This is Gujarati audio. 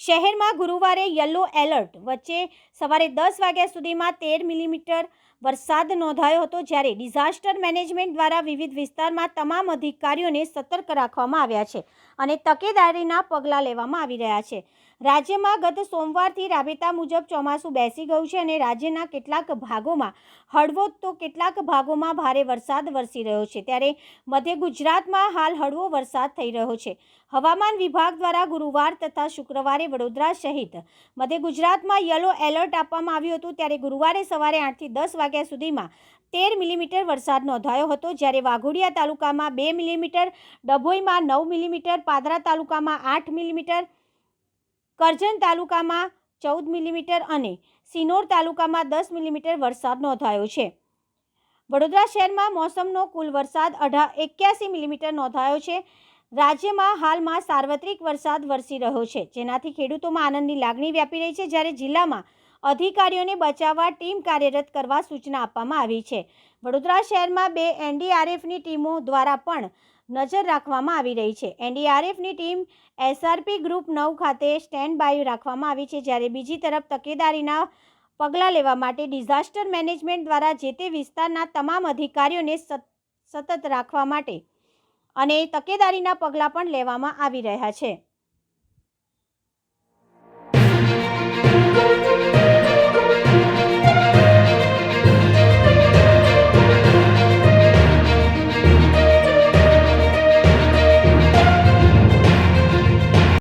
શહેરમાં ગુરુવારે યલો એલર્ટ. વચ્ચે સવારે દસ વાગ્યા સુધીમાં તેર મિલીમીટર વરસાદ નોંધાયો હતો, જ્યારે ડિઝાસ્ટર મેનેજમેન્ટ દ્વારા વિવિધ વિસ્તારમાં તમામ અધિકારીઓને સતર્ક રાખવામાં આવ્યા છે અને તકેદારીના પગલાં લેવામાં આવી રહ્યા છે. રાજ્યમાં ગત સોમવારથી રાબેતા મુજબ ચોમાસું બેસી ગયું છે અને રાજ્યના કેટલાક ભાગોમાં હળવો તો કેટલાક ભાગોમાં ભારે વરસાદ વરસી રહ્યો છે. ત્યારે મધ્ય ગુજરાતમાં હાલ હળવો વરસાદ થઈ રહ્યો છે. હવામાન વિભાગ દ્વારા ગુરુવાર તથા શુક્રવારે વડોદરા સહિત મધ્ય ગુજરાતમાં યલો એલર્ટ આપવામાં આવ્યું હતું. ત્યારે ગુરુવારે સવારે આઠથી દસ વાગ્યા સુધીમાં તેર મિલીમીટર વરસાદ નોંધાયો હતો. જ્યારે વાઘોડિયા તાલુકામાં બે મિલીમીટર, ડભોઈમાં નવ મિલીમીટર, પાદરા તાલુકામાં આઠ મિલીમીટર કરજણ તાલુકામાં ચૌદ મિલીમીટર અને સિનોર તાલુકામાં દસ મિલીમીટર વરસાદ નોંધાયો છે. વડોદરા શહેરમાં મોસમનો કુલ વરસાદ અઢા એક્યાસી મિલીમીટર નોંધાયો છે. રાજ્યમાં હાલમાં સાર્વત્રિક વરસાદ વરસી રહ્યો છે, જેનાથી ખેડૂતોમાં આનંદની લાગણી વ્યાપી રહી છે. જ્યારે જિલ્લામાં અધિકારીઓને બચાવવા ટીમ કાર્યરત કરવા સૂચના આપવામાં આવી છે. વડોદરા શહેરમાં બે એનડીઆરએફની ટીમો દ્વારા પણ નજર રાખવામાં આવી રહી છે. એનડીઆરએફની ટીમ એસઆરપી ગ્રુપ નવ ખાતે સ્ટેન્ડ બાય રાખવામાં આવી છે, જ્યારે બીજી તરફ તકેદારીના પગલાં લેવા માટે ડિઝાસ્ટર મેનેજમેન્ટ દ્વારા જે તે વિસ્તારના તમામ અધિકારીઓને સતત રાખવા માટે અને તકેદારીના પગલાં પણ લેવામાં આવી રહ્યા છે.